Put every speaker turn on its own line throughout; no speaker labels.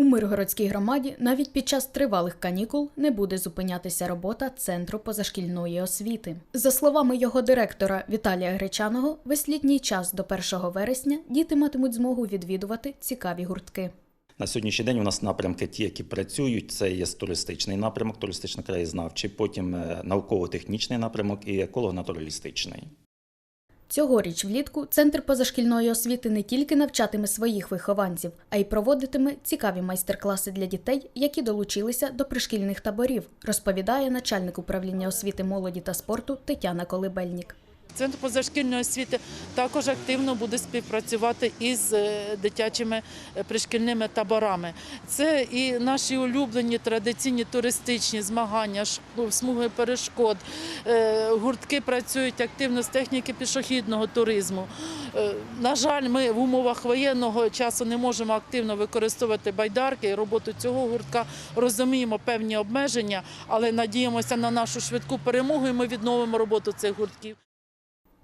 У Миргородській громаді навіть під час тривалих канікул не буде зупинятися робота Центру позашкільної освіти. За словами його директора Віталія Гречаного, весь літній час до 1 вересня діти матимуть змогу відвідувати цікаві гуртки.
На сьогоднішній день у нас напрямки, ті, які працюють, це є туристичний напрямок, туристично-краєзнавчий, потім е, науково-технічний напрямок і еколого-натуралістичний.
Цьогоріч влітку центр позашкільної освіти не тільки навчатиме своїх вихованців, а й проводитиме цікаві майстер-класи для дітей, які долучилися до пришкільних таборів, розповідає начальник управління освіти молоді та спорту Тетяна Колибельнік.
Центр позашкільної освіти також активно буде співпрацювати із е, дитячими е, пришкільними таборами. Це і наші улюблені традиційні туристичні змагання, смуги перешкод. Е, Гуртки працюють активно з техніки пішохідного туризму. На жаль, ми в умовах воєнного часу не можемо активно використовувати байдарки. і Роботу цього гуртка розуміємо певні обмеження, але надіємося на нашу швидку перемогу, і ми відновимо роботу цих гуртків.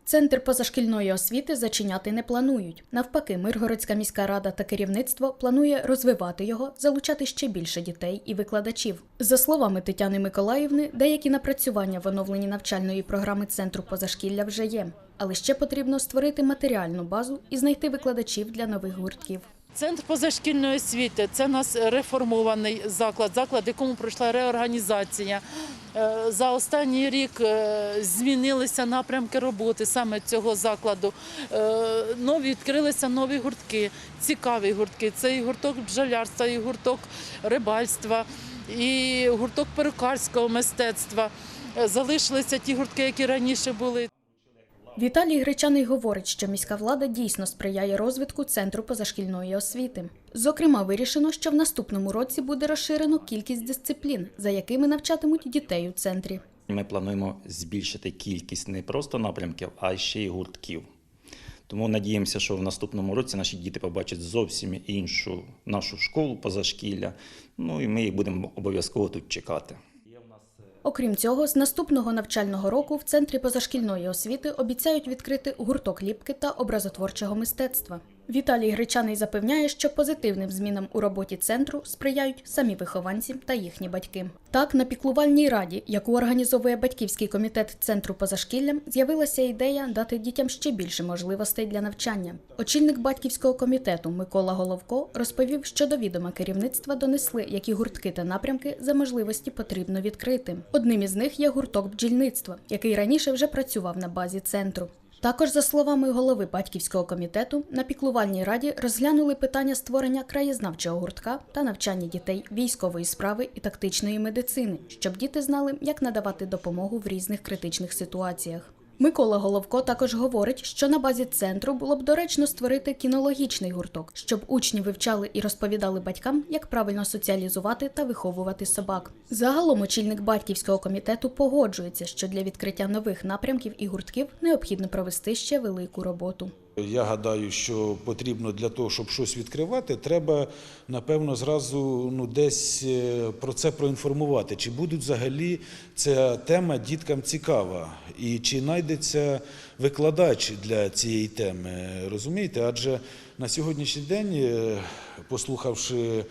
Центр позашкільної освіти зачиняти не планують. Навпаки, Миргородська міська рада та керівництво планує розвивати його, залучати ще більше дітей і викладачів. За словами Тетяни Миколаївни, деякі напрацювання в оновленні навчальної програми центру позашкілля вже є, але ще потрібно створити матеріальну базу і знайти викладачів для нових гуртків.
Центр позашкільної освіти це у нас реформований заклад, заклад, якому пройшла реорганізація. Е, За останній рік е, змінилися напрямки роботи саме цього закладу. Е, Нові відкрилися нові гуртки, цікаві гуртки. Це і гурток бджолярства, і гурток рибальства, і гурток перукарського мистецтва. Залишилися ті гуртки, які раніше були.
Віталій Гречаний говорить, що міська влада дійсно сприяє розвитку центру позашкільної освіти. Зокрема, вирішено, що в наступному році буде розширено кількість дисциплін, за якими навчатимуть дітей у центрі.
Ми плануємо збільшити кількість не просто напрямків, а ще й гуртків. Тому надіємося, що в наступному році наші діти побачать зовсім іншу нашу школу позашкілля. Ну і ми їх будемо обов'язково тут чекати.
Окрім цього, з наступного навчального року в центрі позашкільної освіти обіцяють відкрити гурток ліпки та образотворчого мистецтва. Віталій Гречаний запевняє, що позитивним змінам у роботі центру сприяють самі вихованці та їхні батьки. Так, на піклувальній раді, яку організовує батьківський комітет центру позашкіллям, з'явилася ідея дати дітям ще більше можливостей для навчання. Очільник батьківського комітету Микола Головко розповів, що до відома керівництва донесли, які гуртки та напрямки за можливості потрібно відкрити. Одним із них є гурток бджільництва, який раніше вже працював на базі центру. Також, за словами голови батьківського комітету, на піклувальній раді розглянули питання створення краєзнавчого гуртка та навчання дітей військової справи і тактичної медицини, щоб діти знали, як надавати допомогу в різних критичних ситуаціях. Микола Головко також говорить, що на базі центру було б доречно створити кінологічний гурток, щоб учні вивчали і розповідали батькам, як правильно соціалізувати та виховувати собак. Загалом очільник батьківського комітету погоджується, що для відкриття нових напрямків і гуртків необхідно провести ще велику роботу.
Я гадаю, що потрібно для того, щоб щось відкривати, треба напевно зразу ну десь е, про це проінформувати. Чи будуть взагалі ця тема діткам цікава, і чи знайдеться викладач для цієї теми? Розумієте? Адже на сьогоднішній день, е, послухавши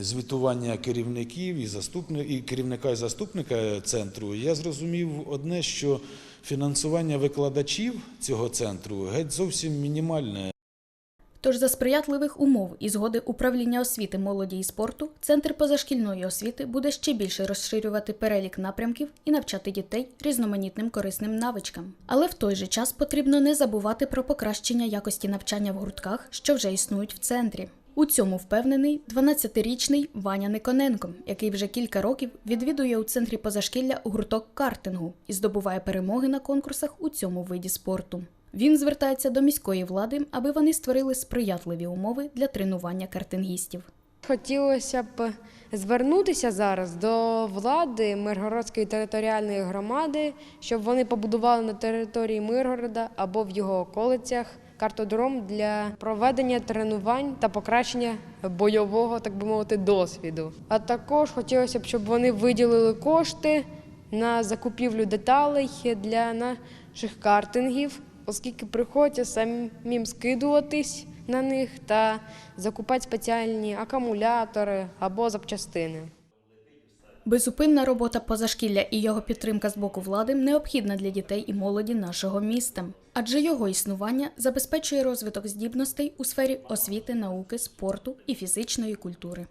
звітування керівників і заступни, і керівника і заступника центру, я зрозумів одне, що фінансування викладачів цього центру геть зовсім мінімальне.
Тож за сприятливих умов і згоди управління освіти, молоді і спорту, центр позашкільної освіти буде ще більше розширювати перелік напрямків і навчати дітей різноманітним корисним навичкам. Але в той же час потрібно не забувати про покращення якості навчання в гуртках, що вже існують в центрі. У цьому впевнений 12-річний Ваня Никоненко, який вже кілька років відвідує у центрі позашкілля гурток картингу і здобуває перемоги на конкурсах у цьому виді спорту. Він звертається до міської влади, аби вони створили сприятливі умови для тренування картингістів.
Хотілося б звернутися зараз до влади Миргородської територіальної громади, щоб вони побудували на території Миргорода або в його околицях картодром для проведення тренувань та покращення бойового, так би мовити, досвіду. А також хотілося б, щоб вони виділили кошти на закупівлю деталей для наших картингів, оскільки приходиться самим скидуватись на них та закупати спеціальні акумулятори або запчастини.
Безупинна робота позашкілля і його підтримка з боку влади необхідна для дітей і молоді нашого міста, адже його існування забезпечує розвиток здібностей у сфері освіти, науки, спорту і фізичної культури.